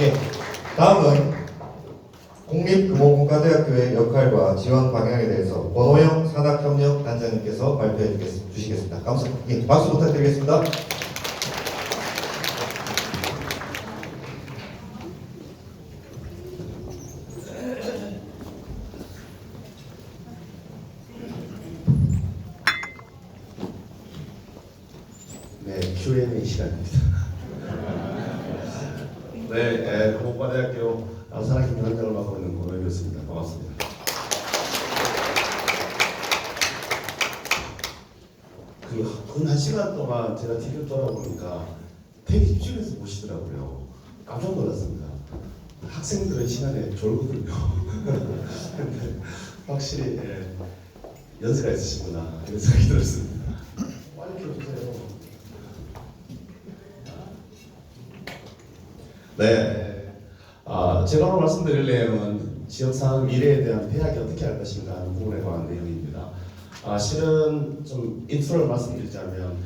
예, 다음은 국립금호공과대학교의 역할과 지원 방향에 대해서 권호영 산학협력 단장님께서 발표해 주시겠습니다. 감사, 예, 박수 부탁드리겠습니다. 네, Q&A 시간입니다. 네, 에, 공과대학교 사랑팀 단장을 맡고 있는 권호였습니다. 반갑습니다. 그근한 시간 동안 제가 TV를 돌아보니까 되게 집중해서 보시더라고요. 깜짝 놀랐습니다. 학생들은 시간에 졸거든요. 확실히 예, 연세가 있으시구나 이런 생각이 들었습니다. 빨리 켜주세요. 네. 아, 제가 오늘 말씀드릴 내용은 지역사회 미래에 대한 대학이 어떻게 할 것인가 하는 부분에 관한 내용입니다. 아, 실은 좀 인트로를 말씀드리자면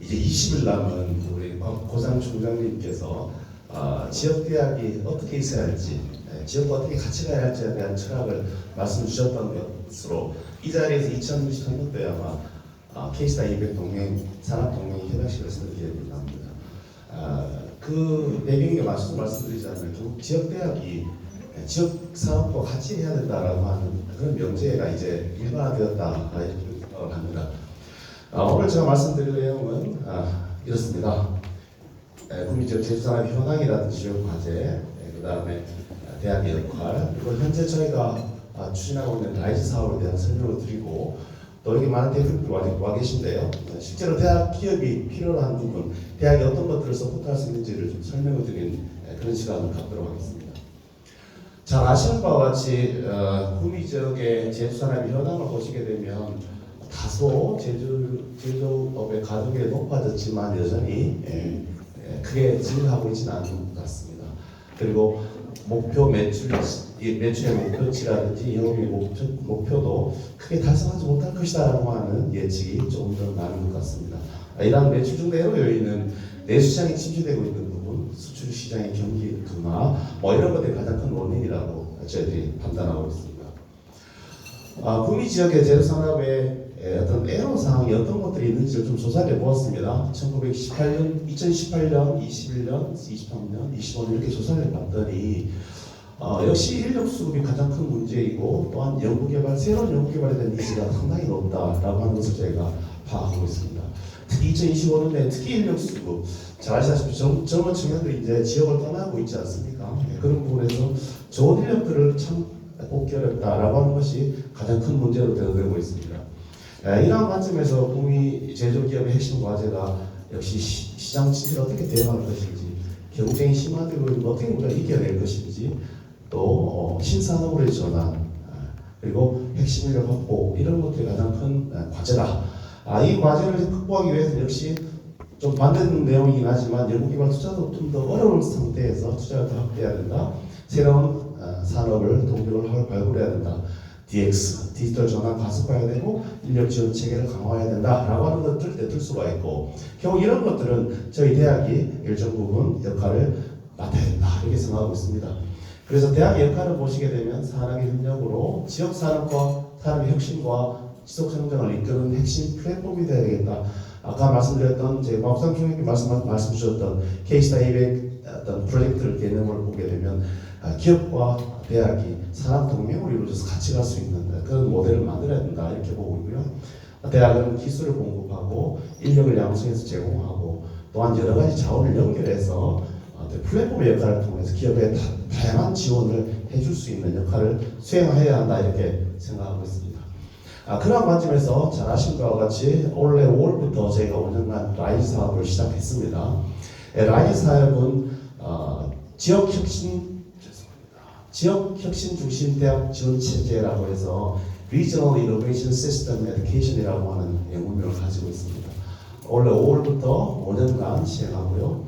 이제 20일 남은 우리 고장 총장님께서 아, 지역 대학이 어떻게 있어야 할지, 예, 지역과 어떻게 같이 가야 할지에 대한 철학을 말씀 주셨던 것으로 이 자리에서 2023년도에 아마 아, 케이스타 200 동행 산업 동행 협약식을 쓰는 기획이 납니다. 아, 그 배경에 맞춰서 말씀드리자면 결국 지역 대학이 지역 사업과 같이 해야 된다라고 하는 그런 명제가 이제 일반화되었다 이렇게 생각을 합니다. 아, 오늘 제가 말씀드릴 내용은 아, 이렇습니다. 에, 국민적 제주산업 현황이라든지 지역 과제, 그 다음에 대학의 역할, 그리고 현재 저희가 아, 추진하고 있는 라이즈 사업에 대한 설명을 드리고 또 여기 많은 대표님들 와, 와 계신데요. 실제로 대학 기업이 필요로 한 부분, 대학이 어떤 것들을 서포트할 수 있는지를 좀 설명을 드리는 에, 그런 시간을 갖도록 하겠습니다. 잘 아시는 바와 같이 어, 구미 지역의 제주산업의 현황을 보시게 되면 다소 제주 제조업의 가동이 높아졌지만 여전히 예, 예, 크게 증가하고 있지는 않은 것 같습니다. 그리고 목표 매출 이 매출의 목표치라든지 영업의 목표, 목표도 크게 달성하지 못할 것이다라고 하는 예측이 조금 더 나는 것 같습니다. 아, 이러한 매출 증대로 요인은 내수시장이 침체되고 있는 부분, 수출 시장의 경기 둔화, 뭐 이런 것들이 가장 큰 원인이라고 저희들이 판단하고 있습니다. 아, 구미 지역의 제조 산업의 어떤 애로 사항이 어떤 것들이 있는지를 좀 조사해 보았습니다. 1918년, 2018년, 21년, 23년, 25년 이렇게 조사를 해봤더니 어, 역시 인력 수급이 가장 큰 문제이고 또한 연구개발, 새로운 연구개발에 대한 니즈가 상당히 높다라고 하는 것을 저희가 파악하고 있습니다. 특히 2025년에 특히 인력 수급, 잘 아시다시피 젊, 젊은 청년들이 이제 지역을 떠나고 있지 않습니까? 네, 그런 부분에서 좋은 인력들을 참 뽑기 어렵다라고 하는 것이 가장 큰 문제로 되어들고 있습니다. 에, 이러한 관점에서 북미 제조기업의 핵심 과제가 역시 시, 시장 진출을 어떻게 대응할 것인지 경쟁이 심화되고 어떻게 우리가 이겨낼 것인지 또 어, 신산업으로의 전환 아, 그리고 핵심 인력 확보 이런 것들이 가장 큰 아, 과제다. 아, 이 과제를 극복하기 위해서 역시 좀 반대되는 내용이긴 하지만 연구개발 투자도 좀 더 어려운 상태에서 투자를 더 확대해야 된다. 새로운 아, 산업을 동력을 발굴해야 된다. DX, 디지털 전환 가속화해야 되고 인력 지원 체계를 강화해야 된다라고 하는 것들 때들 수가 있고 결국 이런 것들은 저희 대학이 일정 부분 역할을 맡아야 된다 이렇게 생각하고 있습니다. 그래서 대학의 역할을 보시게 되면 산업의 협력으로 지역 산업과 산업의 혁신과 지속 성장을 이끄는 핵심 플랫폼이 되어야 되겠다. 아까 말씀드렸던 제 박상 총장님 말씀 말씀 주셨던 케이스타 200 어떤 프로젝트를 개념을 보게 되면 아, 기업과 대학이 산업 동맹으로 이루어져서 같이 갈 수 있는 그런 모델을 만들어야 된다 이렇게 보고 있고요. 대학은 기술을 공급하고 인력을 양성해서 제공하고 또한 여러 가지 자원을 연결해서 플랫폼의 역할을 통해서 기업에 다, 다양한 지원을 해줄 수 있는 역할을 수행해야 한다 이렇게 생각하고 있습니다. 아, 그런 관점에서 잘 아신 바와 같이 올해 5월부터 저희가 5년간 라이즈 사업을 시작했습니다. 예, 라이즈 사업은 어, 지역 혁신. 지역 혁신 중심 대학 지원 체제라고 해서 Regional Innovation System Education이라고 하는 영문명을 가지고 있습니다. 올해 5월부터 5년간 시행하고요.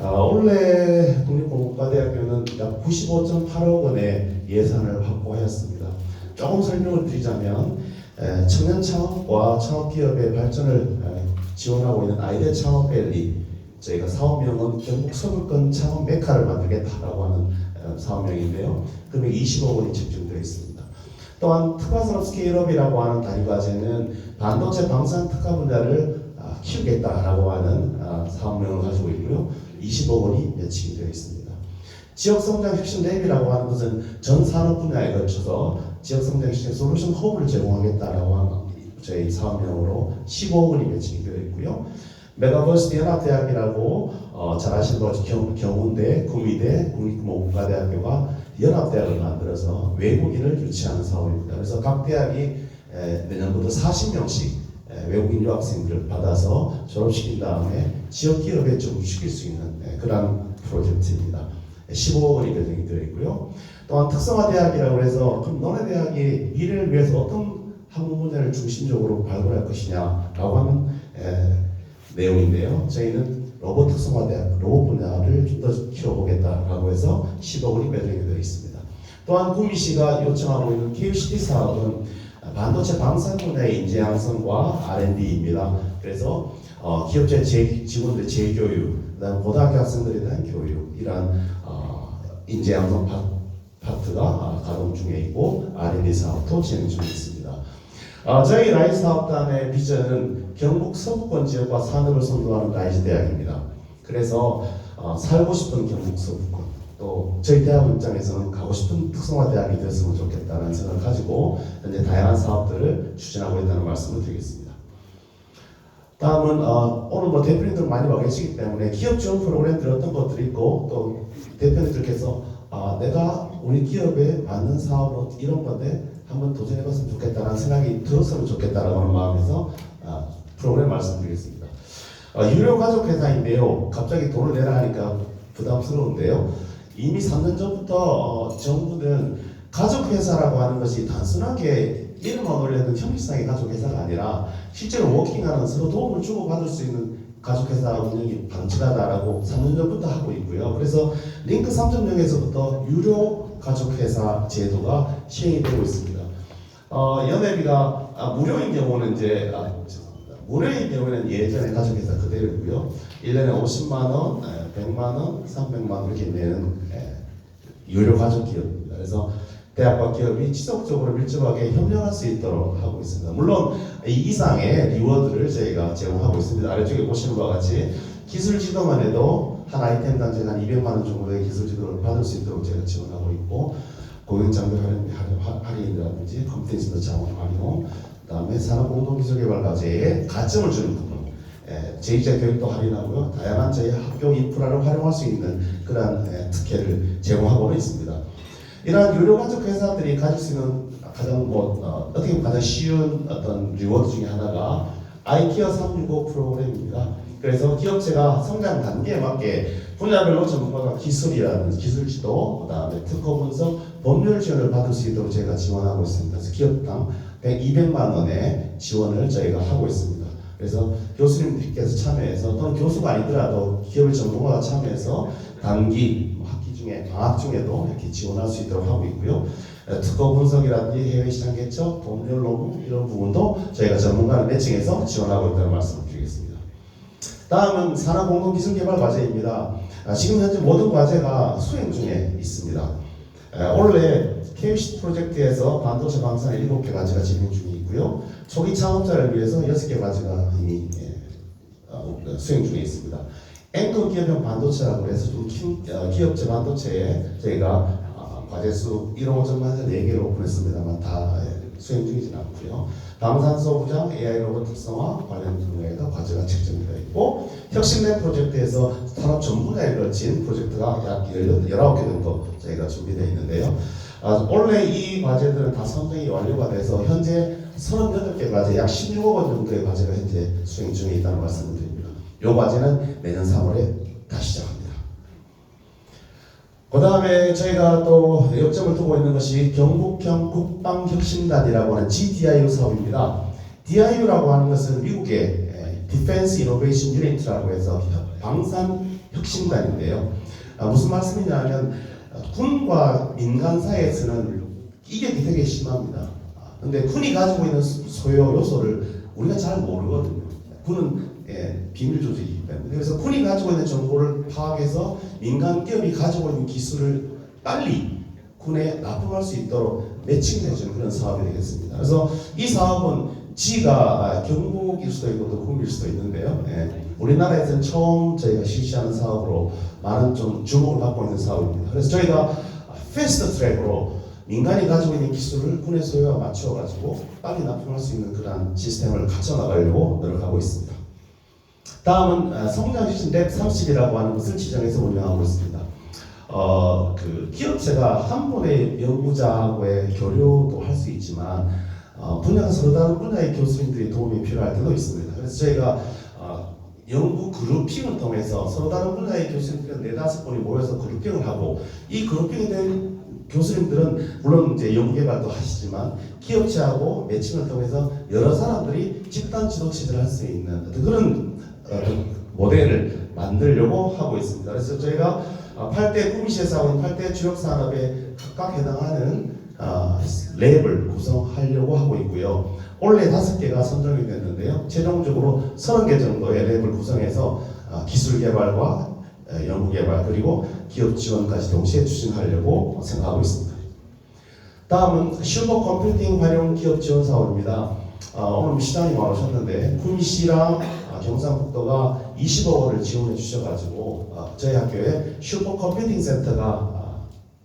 어, 올해 국립공업과대학교는 약 95.8억 원의 예산을 확보하였습니다. 조금 설명을 드리자면 에, 청년 창업과 창업 기업의 발전을 에, 지원하고 있는 아이디어 창업밸리 저희가 사업명은 경북 서울권 창업 메카를 만들겠다라고 하는 어, 사업명인데요. 금액 20억 원이 집중되어 있습니다. 또한 특화산업 스케일업이라고 하는 단위 과제는 반도체 방산 특화 분야를 아, 키우겠다라고 하는 아, 사업명을 가지고 있고요. 20억 원이 예측이 되어 있습니다. 지역성장 혁신 랩이라고 하는 것은 전 산업 분야에 걸쳐서 지역성장 혁신 솔루션 허브를 제공하겠다라고 하는 저희 사업명으로 15억 원이 예측이 되어 있고요. 메가버스 연합대학이라고 어, 잘 아시는 경, 경운대, 구미대, 국립국문과대학교가 연합대학을 만들어서 외국인을 유치하는 사업입니다. 그래서 각 대학이 에, 내년부터 40명씩 외국인 유학생들을 받아서 졸업시킨 다음에 지역 기업에 적응시킬 수 있는 에, 그런 프로젝트입니다. 15억 원이 배정이 되어 있고요. 또한 특성화 대학이라고 해서 그럼 너네 대학이 미래를 위해서 어떤 학문 분야를 중심적으로 발굴할 것이냐라고 하는 에, 내용인데요. 저희는 로봇 특성화 대학 로봇 분야를 좀 더 키워보겠다라고 해서 10억 원이 배정이 되어 있습니다. 또한 구미시가 요청하고 있는 KUCT 사업은 반도체 방산 분야의 인재 양성과 R&D입니다. 그래서 어, 기업체 재, 직원들 재교육, 그다음 고등학교 학생들에 대한 교육 이런 어, 인재 양성 파, 파트가 어, 가동 중에 있고 R&D 사업도 진행 중에 있습니다. 어, 저희 라이즈 사업단의 비전은 경북 서부권 지역과 산업을 선도하는 라이즈 대학입니다. 그래서 어, 살고 싶은 경북 서부권 또 저희 대학 입장에서는 가고 싶은 특성화 대학이 되었으면 좋겠다는 생각을 가지고 현재 다양한 사업들을 추진하고 있다는 말씀을 드리겠습니다. 다음은 어, 오늘 뭐 대표님들 많이 와 계시기 때문에 기업 지원 프로그램들 어떤 것들이 있고 또 대표님들께서 아, 내가 우리 기업에 맞는 사업은 이런 건데 한번 도전해봤으면 좋겠다라는 생각이 들었으면 좋겠다라고 하는 마음에서 아, 프로그램 말씀드리겠습니다. 어, 유료 가족 회사인데요. 갑자기 돈을 내라 하니까 부담스러운데요. 이미 3년 전부터 어, 정부는 가족 회사라고 하는 것이 단순하게 이름만 올려둔 형식상의 가족 회사가 아니라 실제로 워킹하는 서로 도움을 주고 받을 수 있는 가족 회사 운영이 방치하다라고 3년 전부터 하고 있고요. 그래서 링크 3.0에서부터 유료 가족 회사 제도가 시행이 되고 있습니다. 어, 연회비가 아, 무료인 경우는 이제 아, 무료인 경우는 예전에 가족 회사 그대로고요. 1년에 50만 원, 에, 100만 원, 300만 원 이렇게 내는 에, 유료 가족 기업입니다. 그래서 대학과 기업이 지속적으로 밀접하게 협력할 수 있도록 하고 있습니다. 물론 이 이상의 리워드를 저희가 제공하고 있습니다. 아래쪽에 보시는 바와 같이 기술 지도만 해도 한 아이템 단지 한 200만 원 정도의 기술 지도를 받을 수 있도록 저희가 지원하고 있고 고객 장비 할인, 할인- 할인이라든지 컴퓨터센터 자원 활용, 그 다음에 산업 공동 기술 개발 과제에 가점을 주는 부분, 에, 제2자 교육도 할인하고요. 다양한 저희 학교 인프라를 활용할 수 있는 그러한 에, 특혜를 제공하고는 있습니다. 이러한 유료 가족 회사들이 가질 수 있는 가장 뭐 어, 떻게 보면 가장 쉬운 어떤 리워드 중에 하나가 아이케어 365 프로그램입니다. 그래서 기업체가 성장 단계에 맞게 분야별로 전문가가 기술이라든지 기술 지도, 그 다음에 특허 분석, 법률 지원을 받을 수 있도록 저희가 지원하고 있습니다. 그래서 기업당 100, 200만 원의 지원을 저희가 하고 있습니다. 그래서 교수님들께서 참여해서 또는 교수가 아니더라도 기업의 전문가가 참여해서 단기 뭐 학기 중에 방학 중에도 이렇게 지원할 수 있도록 하고 있고요. 에, 특허 분석이라든지 해외 시장 개척, 법률 논문 이런 부분도 저희가 전문가를 매칭해서 지원하고 있다는 말씀을 드리겠습니다. 다음은 산업 공동 기술 개발 과제입니다. 아, 지금 현재 모든 과제가 수행 중에 있습니다. 에, 원래 KUC 프로젝트에서 반도체 방산 7개 과제가 진행 중에 있고요. 초기 창업자를 위해서 6개 과제가 이미 예, 어, 수행 중에 있습니다. 앵커 기업형 반도체라고 해서 어, 기업체 반도체에 저희가 어, 과제 수 1호 점만에서 4개를 오픈했습니다만 다 예, 수행 중이진 않고요. 방산소 부장 AI 로봇 특성화 관련 분야에도 과제가 책정되어 있고 혁신랩 프로젝트에서 산업 전 분야에 걸친 프로젝트가 약 19개 정도 저희가 준비되어 있는데요. 아, 원래 이 과제들은 다 선정이 완료가 돼서 현재 38개 과제 약 16억 원 정도의 과제가 현재 수행 중에 있다는 말씀을 드립니다. 이 과제는 내년 3월에 다시 시작합니다. 그 다음에 저희가 또 역점을 두고 있는 것이 경북형 국방혁신단이라고 하는 GDIU 사업입니다. DIU라고 하는 것은 미국의 에, Defense Innovation Unit라고 해서 혁- 방산 혁신단인데요. 아, 무슨 말씀이냐면 어, 군과 민간 사이에서는 이격이 되게 심합니다. 아, 근데 군이 가지고 있는 소- 소요 요소를 우리가 잘 모르거든요. 군은 예, 비밀 조직이기 때문에 그래서 군이 가지고 있는 정보를 파악해서 민간 기업이 가지고 있는 기술을 빨리 군에 납품할 수 있도록 매칭해주는 그런 사업이 되겠습니다. 그래서 이 사업은 지가 경북일 수도 있고 또 국일 수도 있는데요. 예, 우리나라에서는 처음 저희가 실시하는 사업으로 많은 좀 주목을 받고 있는 사업입니다. 그래서 저희가 패스트 트랙으로 민간이 가지고 있는 기술을 군의 소유와 맞춰 가지고 빨리 납품할 수 있는 그러한 시스템을 갖춰 나가려고 노력하고 있습니다. 다음은 아, 성장 시즌 랩 30이라고 하는 것을 지정해서 운영하고 있습니다. 어, 그 기업체가 한 분의 연구자하고의 교류도 할 수 있지만 어, 분야가 서로 다른 분야의 교수님들이 도움이 필요할 때도 있습니다. 그래서 저희가 어, 연구 그룹핑을 통해서 서로 다른 분야의 교수님들 네다섯 분이 모여서 그룹핑을 하고 이 그룹핑이 된 교수님들은 물론 이제 연구개발도 하시지만 기업체하고 매칭을 통해서 여러 사람들이 집단 지도 체제를 할 수 있는 그런 어, 모델을 만들려고 하고 있습니다. 그래서 저희가 어, 8대 꿈이시에서 하고 있는 8대 주력 산업에 각각 해당하는 어, 랩을 구성하려고 하고 있고요. 올해 다섯 개가 선정이 됐는데요. 최종적으로 30개 정도의 랩을 구성해서 어, 기술 개발과 어, 연구 개발 그리고 기업 지원까지 동시에 추진하려고 생각하고 있습니다. 다음은 슈퍼 컴퓨팅 활용 기업 지원 사업입니다. 어, 오늘 시장님 와오셨는데 구미시랑 아, 경상북도가 20억 원을 지원해 주셔가지고 아, 저희 학교에 슈퍼 컴퓨팅 센터가 아,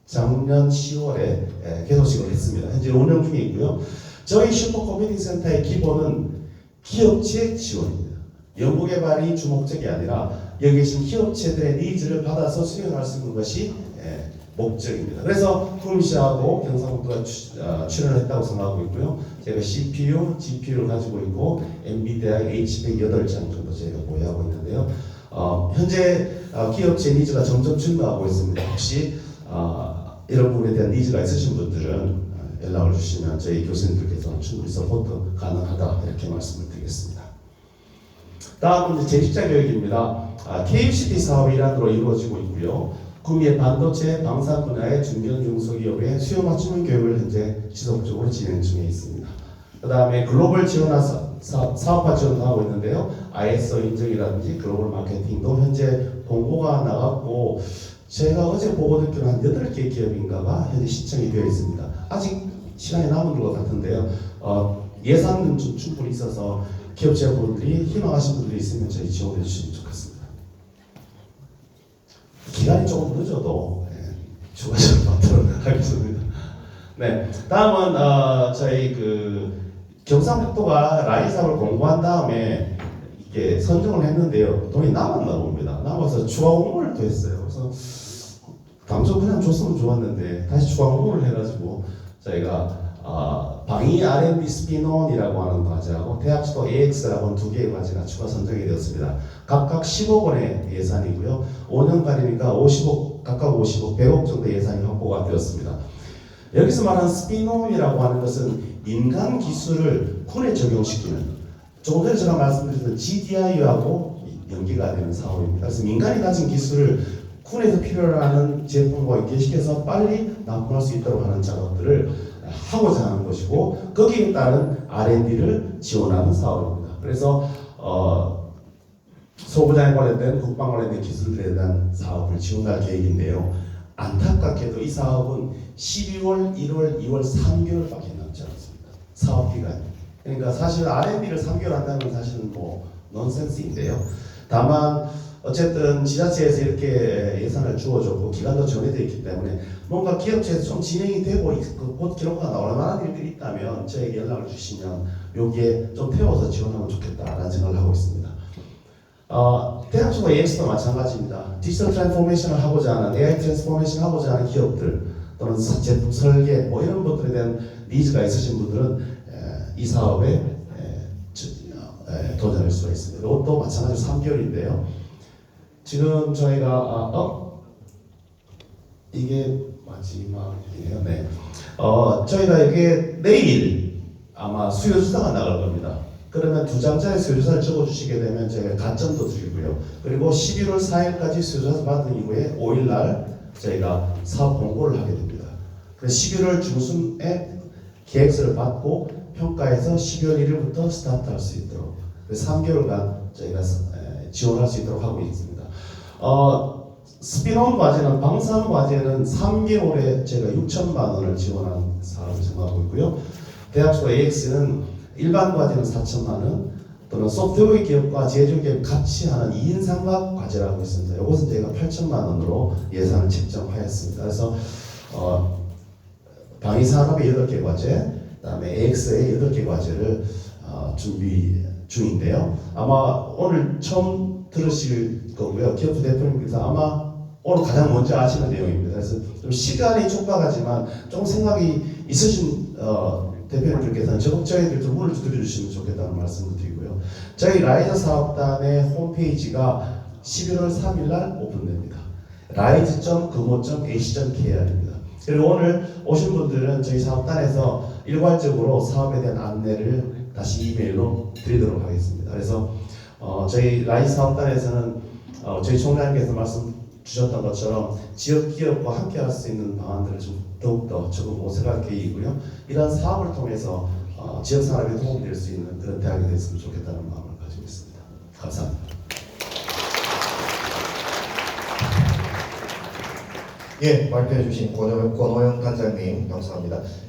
작년 10월에 예, 개소식을 했습니다. 현재 운영 중에 있고요. 저희 슈퍼 컴퓨팅 센터의 기본은 기업체 지원입니다. 연구 개발이 주목적이 아니라 여기 계신 기업체들의 니즈를 받아서 수행할 수 있는 것이 예, 목적입니다. 그래서 구미시하고 경상북도가 추- 어, 출연했다고 생각하고 있고요. 제가 CPU, GPU를 가지고 있고 엔비디아 H108장 정도 저희가 보유하고 있는데요. 어, 현재 어, 기업체 니즈가 점점 증가하고 있습니다. 혹시 어, 이런 부분에 대한 니즈가 있으신 분들은 어, 연락을 주시면 저희 교수님들께서 충분히 서포트 가능하다 이렇게 말씀을 드리겠습니다. 다음은 이제 재직자 교육입니다. 아, KUCT 사업이 일환으로 이루어지고 있고요. 구미의 반도체, 방산 분야의 중견 중소기업의 수요 맞춤 교육을 현재 지속적으로 진행 중에 있습니다. 그 다음에 글로벌 지원화 사, 사, 사업화 지원도 하고 있는데요. ISO 인증이라든지 글로벌 마케팅도 현재 공고가 나갔고 제가 어제 보고 듣기로 한 8개 기업인가가 현재 신청이 되어 있습니다. 아직 시간이 남은 것 같은데요. 어, 예산은 좀 충분히 있어서 기업체분들이 희망하신 분들이 있으면 저희 지원해 주시면 좋겠습니다. 기간이 조금 늦어도 예, 추가적으로 받도록 하겠습니다. 네, 다음은 어, 저희 그 경상북도가 라인 사업을 공고한 다음에 이게 선정을 했는데요. 돈이 남았나 봅니다. 남아서 추가 공모를 또 했어요. 당초 그냥 줬으면 좋았는데 다시 추가 공모를 해가지고 저희가 어, 방위 R&D 스피논이라고 하는 과제하고 대학지도 AX라고 하는 두 개의 과제가 추가 선정이 되었습니다. 각각 10억 원의 예산이고요. 5년간이니까 50억, 각각 50억, 100억 정도 예산이 확보가 되었습니다. 여기서 말하는 스피논이라고 하는 것은 민간 기술을 군에 적용시키는 조금 전에 제가 말씀드렸던 GDI하고 연계가 되는 사업입니다. 그래서 민간이 가진 기술을 군에서 필요로 하는 제품과 연계시켜서 빨리 납품할 수 있도록 하는 작업들을 하고자 하는 것이고 거기에 따른 R&D를 지원하는 사업입니다. 그래서 어, 소부장에 관련된 국방 관련된 기술들에 대한 사업을 지원할 계획인데요. 안타깝게도 이 사업은 12월, 1월, 2월 3개월밖에 남지 않습니다. 사업 기간이. 그러니까 사실 R&D를 3개월 한다는 건 사실은 뭐 넌센스인데요. 다만 어쨌든 지자체에서 이렇게 예산을 주어줬고 기간도 정해져 있기 때문에 뭔가 기업체에서 좀 진행이 되고 있고 곧 기록가 나올 만한 일들이 있다면 저에게 연락을 주시면 여기에 좀 태워서 지원하면 좋겠다라는 생각을 하고 있습니다. 어, 대학교와 AX도 마찬가지입니다. 디지털 트랜스포메이션을 하고자 하는 AI 트랜스포메이션 하고자 하는 기업들 또는 사- 제품 설계 뭐 이런 것들에 대한 니즈가 있으신 분들은 에, 이 사업에 에, 저- 에, 도전할 수가 있습니다. 이것도 마찬가지로 3개월인데요. 지금 저희가 아, 어 이게 마지막이에요. 네. 어 저희가 이게 내일 아마 수요조사가 나갈 겁니다. 그러면 두 장짜리 수요조사를 적어주시게 되면 저희가 가점도 드리고요. 그리고 11월 4일까지 수요조사 받은 이후에 5일날 저희가 사업 공고를 하게 됩니다. 그래서 11월 중순에 계획서를 받고 평가해서 12월 1일부터 스타트할 수 있도록 3개월간 저희가 에, 지원할 수 있도록 하고 있습니다. 어, 스피노 과제는 방사능 과제는 3개월에 제가 6천만 원을 지원한 사업을 정하고 있고요. 대학교 AX는 일반 과제는 4천만 원, 또는 소프트웨어 기업과 제조 기업 같이 하는 2인 삼각 과제라고 있습니다. 이것은 저희가 8천만 원으로 예산을 책정하였습니다. 그래서 어, 방위산업의 8개 과제, 그다음에 AX의 8개 과제를 어, 준비 중인데요. 아마 오늘 처음 들으실 거고요. 기업 대표님께서 아마 오늘 가장 먼저 아시는 내용입니다. 그래서 좀 시간이 촉박하지만 조금 생각이 있으신 어, 대표님들께서는 적극 저희들 좀 문을 두드려 주시면 좋겠다는 말씀을 드리고요. 저희 라이저 사업단의 홈페이지가 11월 3일 날 오픈됩니다. rise.금호.ac.kr입니다. 그리고 오늘 오신 분들은 저희 사업단에서 일괄적으로 사업에 대한 안내를 다시 이메일로 드리도록 하겠습니다. 그래서 어, 저희 라이즈 사업단에서는 어, 저희 총장님께서 말씀 주셨던 것처럼 지역 기업과 함께 할 수 있는 방안들을 좀 더욱더 적극 모색할 계획이고요. 이러한 사업을 통해서 어, 지역 산업에 도움이 될수 있는 그런 대학이 됐으면 좋겠다는 마음을 가지고 있습니다. 감사합니다. 예, 발표해 주신 권호, 권호영 단장님 감사합니다. 예,